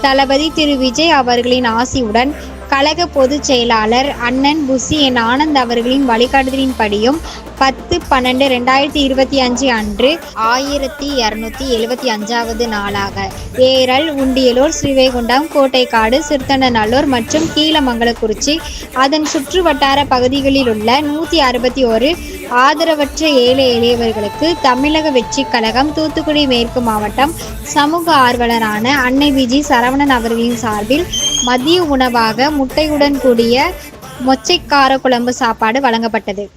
தளபதி திரு விஜய் அவர்களின் ஆசியுடன் கழக பொதுச் செயலாளர் அண்ணன் புசி என் ஆனந்த் அவர்களின் வழிகாட்டுதலின்படியும் பத்து பன்னெண்டு ரெண்டாயிரத்தி இருபத்தி அஞ்சு அன்று ஆயிரத்தி இரநூத்தி எழுபத்தி அஞ்சாவது நாளாக. ஏரல் உண்டியலூர் ஸ்ரீவைகுண்டம் கோட்டைக்காடு சிறுத்தண்டநல்லூர் மற்றும் கீழமங்கலக்குறிச்சி அதன் சுற்று வட்டார பகுதிகளில் உள்ள நூற்றி அறுபத்தி ஒரு ஆதரவற்ற ஏழை எளியவர்களுக்கு தமிழக வெற்றி கழகம் தூத்துக்குடி மேற்கு மாவட்டம் சமூக ஆர்வலரான அன்னை விஜி சரவணன் அவர்களின் சார்பில் மதிய உணவாக முட்டையுடன் கூடிய மொச்சைக்கார குழம்பு சாப்பாடு வழங்கப்பட்டது.